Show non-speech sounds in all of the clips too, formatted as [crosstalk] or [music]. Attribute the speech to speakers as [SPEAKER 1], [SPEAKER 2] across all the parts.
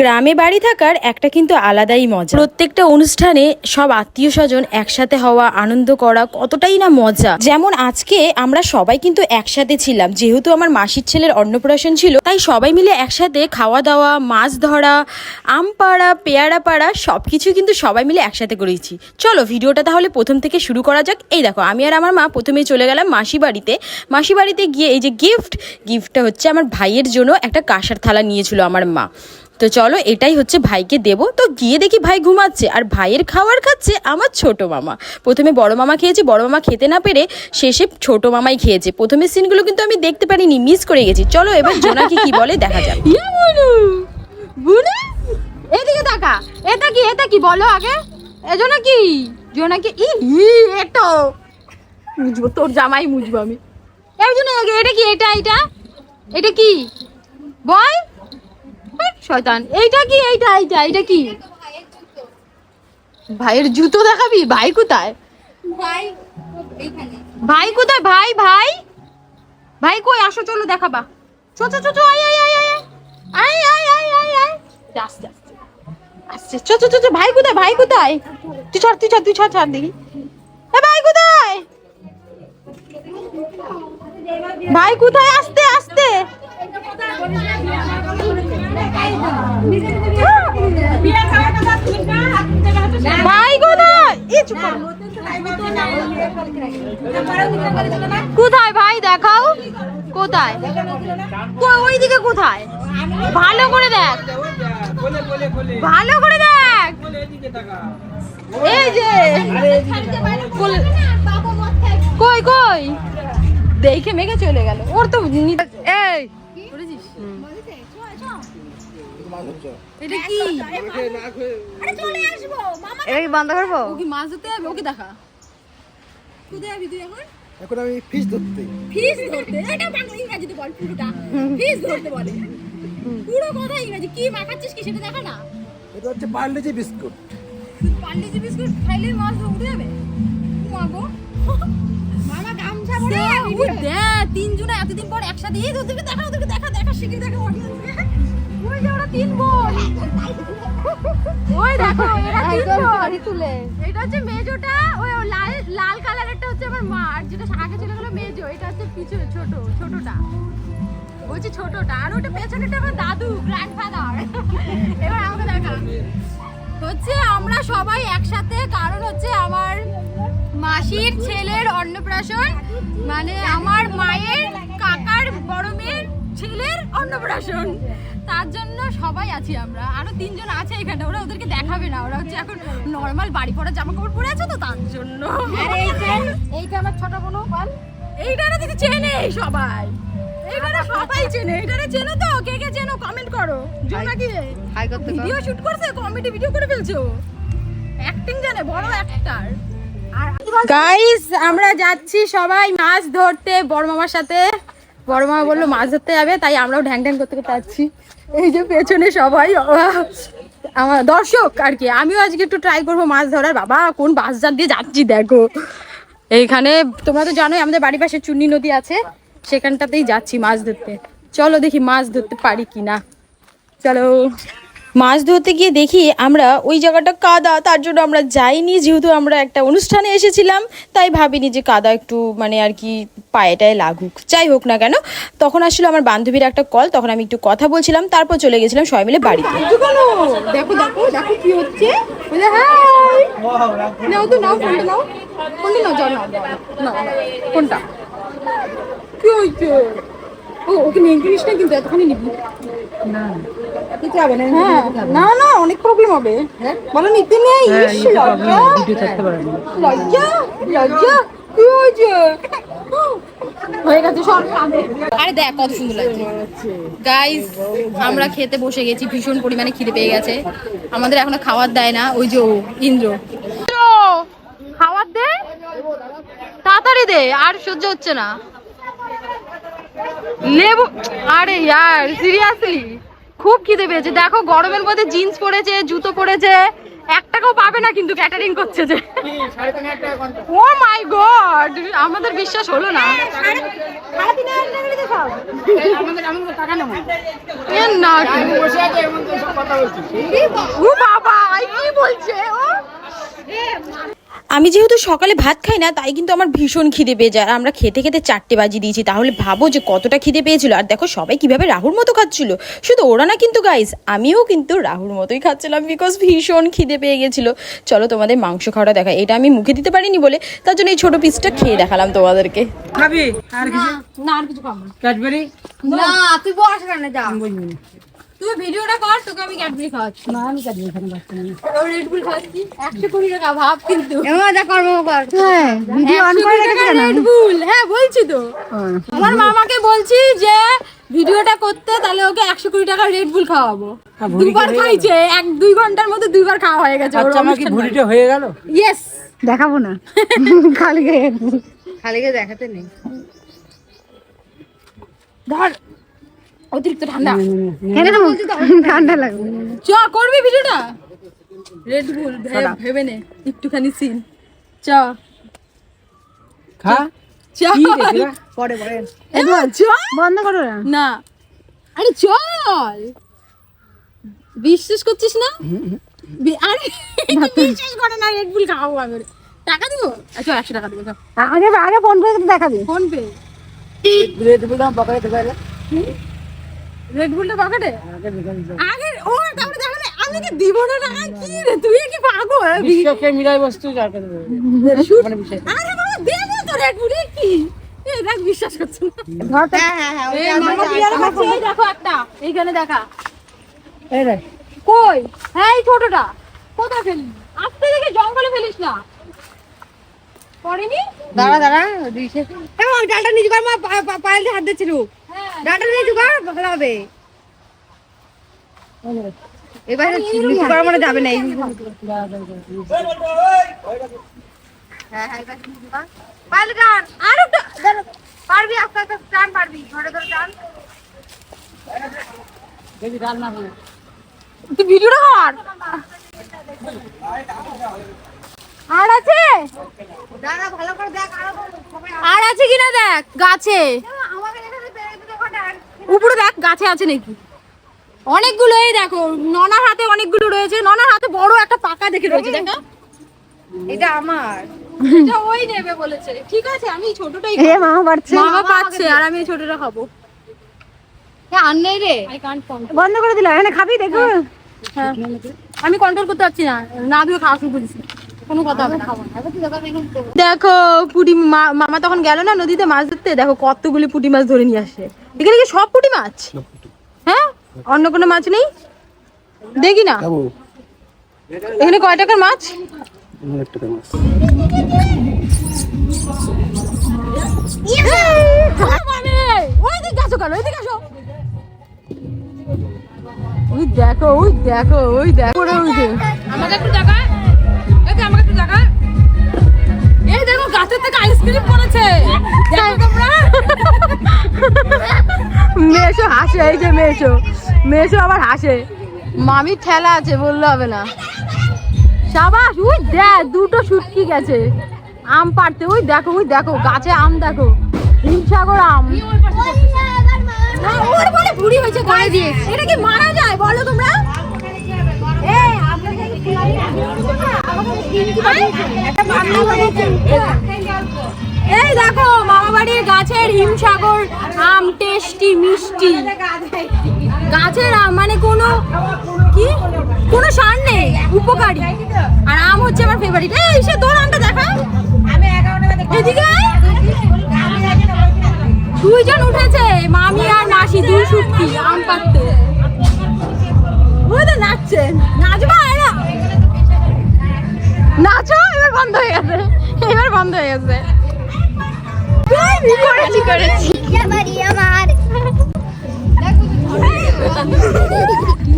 [SPEAKER 1] গ্রামে বাড়ি থাকার একটা কিন্তু আলাদাই মজা। প্রত্যেকটা অনুষ্ঠানে সব আত্মীয় স্বজন একসাথে হওয়া, আনন্দ করা কতটাই না মজা। যেমন আজকে আমরা সবাই কিন্তু একসাথে ছিলাম। যেহেতু আমার মাসির ছেলের অন্নপ্রাশন ছিল, তাই সবাই মিলে একসাথে খাওয়া দাওয়া মাছ ধরা, আম পাড়া, পেয়ারা পাড়া সব কিছু কিন্তু সবাই মিলে একসাথে করেছি। চলো ভিডিওটা তাহলে প্রথম থেকে শুরু করা যাক। এই দেখো, আমি আর আমার মা প্রথমেই চলে গেলাম মাসি বাড়িতে। মাসি বাড়িতে গিয়ে এই যে গিফট গিফটটা হচ্ছে আমার ভাইয়ের জন্য একটা কাঁসার থালা নিয়েছিল আমার মা। তো চলো এটাই হচ্ছে ভাইকে দেবো। তো গিয়ে দেখি ভাই ঘুমাচ্ছে আর ভাইয়ের খাওয়ার খাচ্ছে আমার ছোট মামা। প্রথমে বড় মামা খেয়েছে বড় মামা খেতে না পেরে শেষে ছোট মামাই খেয়েছে। প্রথমে সিনগুলো কিন্তু আমি দেখতে পারিনি মিস করে গেছি। চলো এবার জোনাকি কি বলে দেখা যাক। [laughs]
[SPEAKER 2] ইয়া এদিকে তাকা। এটা কি এটা কি বলো আগে? এজন্য কি? জোনাকি ই এটো। মুজবো তোর জামাই মুজবো আমি। জন্য আগে এটা কি এটা এটা? এটা কি? হেৎ, শয়তান। এইটা কি? এইটা এইটা এটা কি? ভাইয়ের জুতো দেখাবি? ভাই কোথায়? ভাই ভাই কোথায়? ভাই ভাই? ভাই কই? আসো চলো দেখাবা। চো চো চো আয় আয় আয় আয় আয়। আয় আয় আয় আস্তে আস্তে আস্তে চো চো চো চো ভাই কোথায়? ভাই কোথায়? তুই ছাড় তুই ছাড় তুই ছাড় ছাড় দেখি। এ ভাই কোথায়? ভাই কোথায়? আস্তে আস্তে। কোথায় ভাই, দেখাও। কোথায়? ওইদিকে কোথায়? ভালো করে দেখ। ভালো করে দেখ। এই যে। কই কই? দেখে মেঘে চলে গেল। ওর তো এই? এটা কি?
[SPEAKER 3] এটা কি বন্ধ করব?
[SPEAKER 2] ও কি মাছ ধরতে যাবে? ওকে দেখা। কোথায় যাবি তুই এখন?
[SPEAKER 4] এখন আমি ফিস ধরতে।
[SPEAKER 2] ফিস ধরতে? এটা বাংলা ইংরেজিতে বল পুরোটা। ফিস ধরতে বলে। পুরো কথা ইংরেজি। কি মাখাচ্ছিস কি সেটা দেখা না?
[SPEAKER 4] এটা হচ্ছে পার্লেজি বিস্কুট।
[SPEAKER 2] পার্লেজি বিস্কুট খাইলে মাছ উঠে যাবে? মাগো মামা গামছা পরে ও দে তিনজনে এতদিন পর একসাথে এই ওদেরকে দেখা ওদেরকে দেখা দেখা শিখে দেখা অডিয়েন্সকে ওই যে ওরা তিন বোন। ওই দেখো এরা তিন বোন।
[SPEAKER 3] তুলে।
[SPEAKER 2] এটা হচ্ছে মেজোটা ওই লাল লাল কালারেরটা হচ্ছে আমার মা আর যেটা আগে গেলো মেজো এটা হচ্ছে পিছনে ছোট ছোটটা। বলছি ছোটটা আর ওটা পেছনেটা আমার দাদু গ্র্যান্ডফাদার এবার আমাকে দেখা। হচ্ছে আমরা সবাই একসাথে কারণ হচ্ছে আমার মাসির ছেলের অন্নপ্রাশন মানে আমার মায়ের কাকার বড় মেয়ের ছেলের অন্নপ্রাশন। তার জন্য সবাই আছি আমরা। আরও তিনজন আছে এখানে। ওরা ওদেরকে দেখাবে না। ওরা হচ্ছে এখন নর্মাল বাড়ি পরা জামা কাপড় পরে আছে তো তার জন্য। এইটা আমার ছোট বোনও বল এইটারে দিদি চেনে সবাই। এইটারে সবাই চেনে। এইটারে চেনো তো? কে কে চেনো? কমেন্ট করো। জোনাকি
[SPEAKER 3] হাই করতে
[SPEAKER 2] ভিডিও শুট করছে? কমেডি ভিডিও করে ফেলছো? অ্যাক্টিং জানে বড় অ্যাক্টর গাইস আমরা যাচ্ছি সবাই মাছ ধরতে বড় মামার সাথে। বড় মা বলল, মাছ ধরতে যাবে, তাই আমরাও ঢ্যাং ঢ্যাং করতে করতে যাচ্ছি। এই যে পেছনে সবাই, আমার দর্শক আর কি, আমিও আজকে একটু ট্রাই করব মাছ ধরার। বাবা, কোন বাস যার দিয়ে যাচ্ছি দেখো। এইখানে, তোমরা তো জানোই, আমাদের বাড়ির পাশে চুন্নি নদী আছে, সেখানটাতেই যাচ্ছি মাছ ধরতে। চলো দেখি মাছ ধরতে পারি কি না চলো।
[SPEAKER 1] মাছ ধরতে গিয়ে দেখি আমরা ওই জায়গাটা কাদা, তার জন্য আমরা যাইনি। যেহেতু আমরা একটা অনুষ্ঠানে এসেছিলাম, তাই ভাবিনি যে কাদা একটু মানে আর কি পায়েটায় লাগুক। যাই হোক না কেন, তখন আসলে আমার বান্ধবীর একটা কল তখন আমি একটু কথা বলছিলাম, তারপর চলে গেছিলাম সবাই মিলে বাড়িতে।
[SPEAKER 2] দেখো কোনটা কি হয়েছে? ও ওকে নিয়ে জিনিস কিন্তু এতখানি নিবি?
[SPEAKER 3] না।
[SPEAKER 2] হ্যাঁ না না অনেক প্রবলেম হবে। বলো নিতে নেই? লজ্জা। লজ্জা লজ্জা। কি হয়েছে? হয়ে গেছে সব। আরে দেখ কত সুন্দর লাগছে। গাইস আমরা খেতে বসে গেছি ভীষণ পরিমাণে খিদে পেয়ে গেছে। আমাদের এখনও খাবার দেয় না ওই যে ও, ইন্দ্র। খাবার দে। তাড়াতাড়ি দে আর সহ্য হচ্ছে না। লেবু, আরে ইয়ার সিরিয়াসলি খুব খিদে পেয়েছে। দেখো, গরমের মধ্যে জিন্স পরেছে, জুতো পরেছে, এক টাকাও পাবে না কিন্তু ক্যাটারিং করছে যে। ও মাই গড আমাদের বিশ্বাস হলো না। বাবা কি বলছে ও?
[SPEAKER 1] আমি যেহেতু সকালে ভাত খাই না তাই কিন্তু আমার ভীষণ খিদে পেয়ে যায়। আর আমরা খেতে খেতে চারটে বাজি দিয়েছি তাহলে ভাবো যে কতটা খিদে পেয়েছিল। আর দেখো সবাই কীভাবে রাহুর মতো খাচ্ছিল। শুধু ওরা না কিন্তু গাইস আমিও কিন্তু রাহুর মতোই খাচ্ছিলাম বিকজ ভীষণ খিদে পেয়ে গেছিল। চলো তোমাদের মাংস খাওয়াটা দেখা এটা আমি মুখে দিতে পারিনি বলে তার জন্য এই ছোট পিসটা খেয়ে দেখালাম তোমাদেরকে।
[SPEAKER 5] খাবি? আর কিছু?
[SPEAKER 2] না আর কিছু খাব না।
[SPEAKER 3] তুই বস যা।
[SPEAKER 2] তুই ভিডিওটা কর তোকে আমি ক্যাডবেরি খাওয়াচ্ছি।
[SPEAKER 5] না আমি ক্যাডবেরি না।
[SPEAKER 2] রেড বুল খাওয়াচ্ছি একশো কুড়ি টাকা ভাব কিন্তু।
[SPEAKER 3] এমন যা কর্ম কর। হ্যাঁ ভিডিও অন করে রেখেছে কেন
[SPEAKER 2] রেড বুল হ্যাঁ বলছি তো। আমার মামাকে বলছি যে ভিডিওটা করতে তাহলে ওকে একশো কুড়ি টাকা রেড বুল খাওয়াবো।
[SPEAKER 5] ভুড়ি
[SPEAKER 2] দুবার খাইছে এক দুই ঘণ্টার মধ্যে দুইবার খাওয়া হয়ে গেছে
[SPEAKER 5] আচ্ছা আমার কি ভুড়িটা হয়ে গেল?
[SPEAKER 2] ইয়েস
[SPEAKER 3] দেখাবো না। [laughs] খালি খালি দেখাতে নেই।
[SPEAKER 2] ধর। অতিরিক্ত ঠান্ডা।
[SPEAKER 3] কেন বলছি ঠান্ডা লাগবে।
[SPEAKER 2] চ করবি ভিডিওটা? রেড বুল ভেবে নে একটুখানি সিন চ।
[SPEAKER 5] খা।
[SPEAKER 2] চ।
[SPEAKER 5] না?
[SPEAKER 3] পরে পরে।
[SPEAKER 2] চ।
[SPEAKER 3] বন্ধ করো না।
[SPEAKER 2] না। আরে চল। বিশ্বাস করছিস না? আরে বিশ্বাস করে না রেড বুল খাওয়াবো আমি ওরে। টাকা দিব? আচ্ছা একশো টাকা দিব
[SPEAKER 3] আগে আগে ফোন করে দেখাবি।
[SPEAKER 2] PhonePe.
[SPEAKER 5] রেড বুলটা পকেটে ঢুকাইলে
[SPEAKER 2] রেড বুলটা পকেটে?
[SPEAKER 5] আগে ঢুকাই
[SPEAKER 2] ও তারপরে দেখো আমি কি দিব না? টাকা কি রে? তুই কি পাগল?
[SPEAKER 5] বিশ্বকে মিলাই বস্তু যার কাছে মানে বিশ্বাস
[SPEAKER 2] আরে বাবা দেবো তো রেড বুল কি? এ বিশ্বাস করছে না।
[SPEAKER 3] হ্যাঁ হ্যাঁ হ্যাঁ
[SPEAKER 2] মামা এই দেখো একটা। এইখানে দেখা।
[SPEAKER 5] এই রে
[SPEAKER 2] কই? হ্যাঁ এই ছোটটা। কোথায় ফেললি? আস্তে দেখে জঙ্গলে ফেলিস না। পড়েনি?
[SPEAKER 3] দাঁড়া দাঁড়া দিছে হ্যাঁ ওই ডালটা নিচু কর মা পায়েল দিয়ে হাত দিচ্ছিল নিচু কর ভালো হবে এবারে নিচু করা মানে যাবে না এই হ্যাঁ হ্যাঁ এবার নিচু কর পায়েল টান আর পারবি আস্তে আস্তে টান পারবি ধরে ধরে টান।
[SPEAKER 5] দেখি ডাল না হয়।
[SPEAKER 2] তুই ভিডিওটা কর। আর আছে?
[SPEAKER 3] আর
[SPEAKER 2] আছে কিনা দেখ গাছে
[SPEAKER 3] আমাকে এখানে পেরে দিতে কটা
[SPEAKER 2] উপরে দেখ গাছে আছে নাকি? অনেকগুলো এই দেখো ননার হাতে অনেকগুলো রয়েছে। ননার হাতে বড় একটা পাকা দেখে রয়েছে দেখো।
[SPEAKER 3] এটা আমার।
[SPEAKER 2] এটা ওই নেবে বলেছে। ঠিক আছে আমি এই ছোটটাই
[SPEAKER 3] এ মামা বাড়ছে
[SPEAKER 2] মামা পাচ্ছে আর আমি ছোটটা খাব।
[SPEAKER 3] হ্যাঁ আর নেই রে। বন্ধ করে দিলাম এখানে খাবি দেখো।
[SPEAKER 2] হ্যাঁ আমি কন্ট্রোল করতে পারছি না। না দিয়ে খাওয়া শুরু করেছি। কোনো কথা হবে না। দেখো পুটি মা- মামা তখন গেল না নদীতে মাছ ধরতে। দেখো কতগুলি পুঁটি মাছ ধরে নিয়ে আসে। এখানে কি সব পুঁটি মাছ? হ্যাঁ? অন্য কোনো মাছ নেই? দেখি না। এখানে কয় টাকার মাছ? ওই দেখো ওই দেখো ওই দেখো। আমাকে একটু দেখা আইসক্রিম পড়েছে দেখো তোমরা। মেশো হাসে এই যে মেশো মেশো আবার হাসে। মামির ঠেলা আছে বললে হবে না। সাবাস ওই দেখ দুটো শুটকি গেছে। আম পাড়তে ওই দেখো ওই দেখো গাছে আম দেখো। হিমসাগর আম। ওর বলে হয়েছে করে দিয়ে এটা কি মারা যায় বলো তোমরা? এই দেখো মামা গাছের হিমসাগর আম টেস্টি, মিষ্টি। গাছের আম মানে কোনো কি? কোনো সার নেই, উপকারী। আর আম হচ্ছে আমার ফেভারিট এই, সে তোর আমটা দেখা। এদিকে দুইজন উঠেছে, মামি আর মাসি, দুই সুটকি আম পাততে তো নাচছে। নাচবা নাচো, এবার বন্ধ হয়ে গেছে। এবার বন্ধ হয়ে গেছে। করেছি করেছি।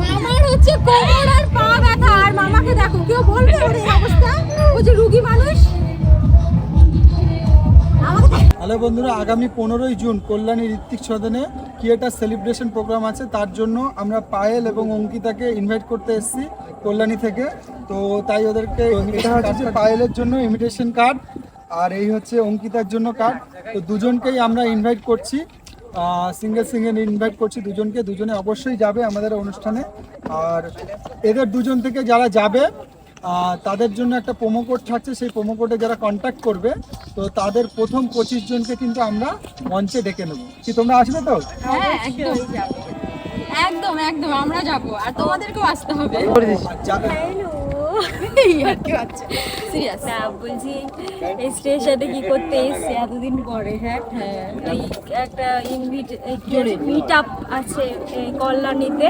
[SPEAKER 2] মামার হচ্ছে কোমর আর পা ব্যথা আর মামাকে দেখো কেউ বলবে ওর এই অবস্থা? ও যে রুগী মানুষ।
[SPEAKER 6] তাহলে বন্ধুরা আগামী পনেরোই জুন কল্যাণী ঋত্বিক সদনে কি একটা সেলিব্রেশন প্রোগ্রাম আছে। তার জন্য আমরা পায়েল এবং অঙ্কিতাকে ইনভাইট করতে এসেছি কল্যাণী থেকে। তো তাই ওদেরকে পায়েলের জন্য ইনভিটেশন কার্ড আর এই হচ্ছে অঙ্কিতার জন্য কার্ড তো দুজনকেই আমরা ইনভাইট করছি। সিঙ্গেল সিঙ্গেল ইনভাইট করছি দুজনকে। দুজনে অবশ্যই যাবে আমাদের অনুষ্ঠানে। আর এদের দুজন থেকে যারা যাবে তাদের জন্য একটা প্রোমো কোড থাকছে। সেই প্রোমো কোডে যারা কন্ট্যাক্ট করবে তো তাদের প্রথম পঁচিশ জনকে কিন্তু আমরা মঞ্চে ডেকে নেব। কি তোমরা আসবে তো?
[SPEAKER 5] হ্যাঁ একদম। একদম একদম। আমরা যাব। আর তোমাদেরকেও আসতে হবে।
[SPEAKER 6] আর যা-
[SPEAKER 5] সিরিয়াস
[SPEAKER 7] না বলছি সাথে কি করতে এসছে এতদিন পরে? হ্যাঁ হ্যাঁ। একটা ইনভিট মিট আপ আছে এই কল্যাণীতে।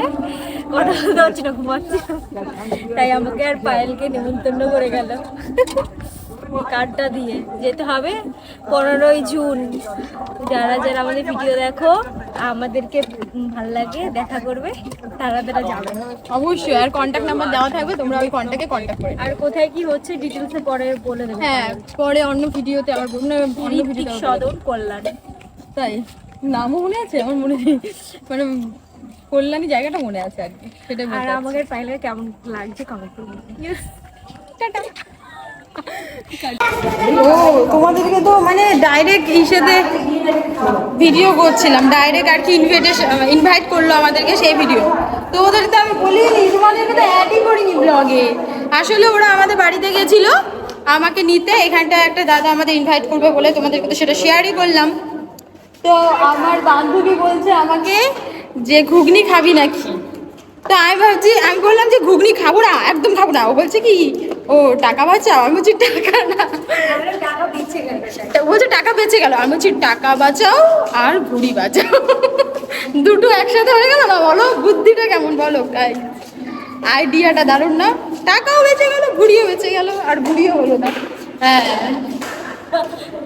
[SPEAKER 7] কথা বলতে পারছি না ঘুমাচ্ছি তাই আমাকে আর পায়েলকে নেমন্তন্ন করে গেল। কার্ডটা দিয়ে। যেতে হবে পনেরোই জুন। যারা যারা আমাদের ভিডিও দেখো আমাদেরকে ভালো লাগে দেখা করবে তারা তারা যাবে
[SPEAKER 5] অবশ্যই আর কন্ট্যাক্ট নাম্বার দেওয়া থাকবে তোমরা ওই কন্ট্যাক্টে কন্ট্যাক্ট করে
[SPEAKER 7] আর কোথায় কি হচ্ছে ডিটেলসে পরে বলে দেবো।
[SPEAKER 5] হ্যাঁ পরে অন্য ভিডিওতে আবার অন্য অন্য ভিডিওতে
[SPEAKER 7] সদন কল্যাণ।
[SPEAKER 5] তাই নামও মনে আছে আমার মনে নেই। মানে কল্যাণী জায়গাটা মনে আছে আর কি সেটা
[SPEAKER 7] আর। আমাকে পাইলে কেমন লাগছে কমেন্ট করুন
[SPEAKER 2] ও তোমাদেরকে তো মানে ডাইরেক্ট ইসেতে ভিডিও করছিলাম। ডাইরেক্ট আর কি ইনভিটেশন ইনভাইট করল আমাদেরকে সেই ভিডিও তো ওদের তো আমি বলিনি, তোমাদেরকে তো অ্যাডই করিনি ব্লগে আসলে ওরা আমাদের বাড়িতে গেছিল, আমাকে নিতে। এখানটা একটা দাদা আমাদের ইনভাইট করবে বলে তোমাদেরকে তো সেটা শেয়ারই করলাম। তো আমার বান্ধবী বলছে আমাকে যে, ঘুগনি খাবি নাকি? তো আমি ভাবছি, আমি বললাম যে, ঘুগনি খাব না, একদম খাব না। ও বলছে কি ও টাকা বাঁচাও? আমি বলছি টাকা না। বলছে টাকা বেঁচে গেল। আমি বলছি টাকা বাঁচাও আর ঘুড়ি বাঁচাও। দুটো একসাথে হয়ে গেল না বলো বুদ্ধিটা কেমন বলো তাই। আইডিয়াটা দারুণ না? টাকাও বেঁচে গেল ঘুড়িও বেঁচে গেল আর ঘুড়িও হলো না। হ্যাঁ।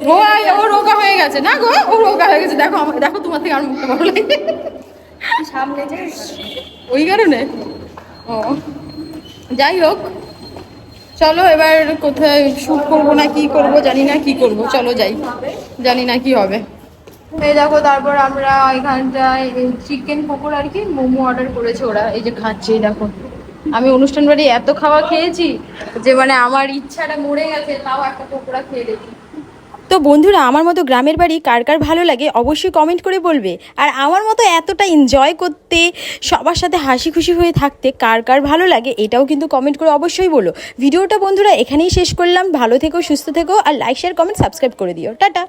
[SPEAKER 2] ও ও রোগা হয়ে গেছে না গো? ও রোগা হয়ে গেছে। দেখো আমার দেখো তোমার থেকে আমার মুখটা ভালো লাগে।
[SPEAKER 7] সামনে
[SPEAKER 2] ওই কারণে? ও। যাই হোক চলো এবার কোথায় শ্যুট করব না, কি করব, জানি না কি করব। চলো যাই, জানি না কি হবে। এই দেখো, তারপর আমরা এখানটায় চিকেন পকোড়া আর কি মোমো অর্ডার করেছে ওরা। এই যে খাচ্ছে দেখো। আমি অনুষ্ঠান বাড়ি এত খাওয়া খেয়েছি যে মানে আমার ইচ্ছাটা মরে গেছে, তাও একটা পকোড়া খেয়ে দেখি। তো বন্ধুরা, আমার মতো গ্রামের বাড়ি কার কার ভালো লাগে অবশ্যই কমেন্ট করে বলবে। আর আমার মতো এতটা এনজয় করতে, সবার সাথে হাসি খুশি হয়ে থাকতে কার কার ভালো লাগে এটাও কিন্তু কমেন্ট করে অবশ্যই বলো। ভিডিওটা বন্ধুরা এখানেই শেষ করলাম। ভালো থেকো, সুস্থ থেকো, আর লাইক শেয়ার কমেন্ট সাবস্ক্রাইব করে দিও। টাটা!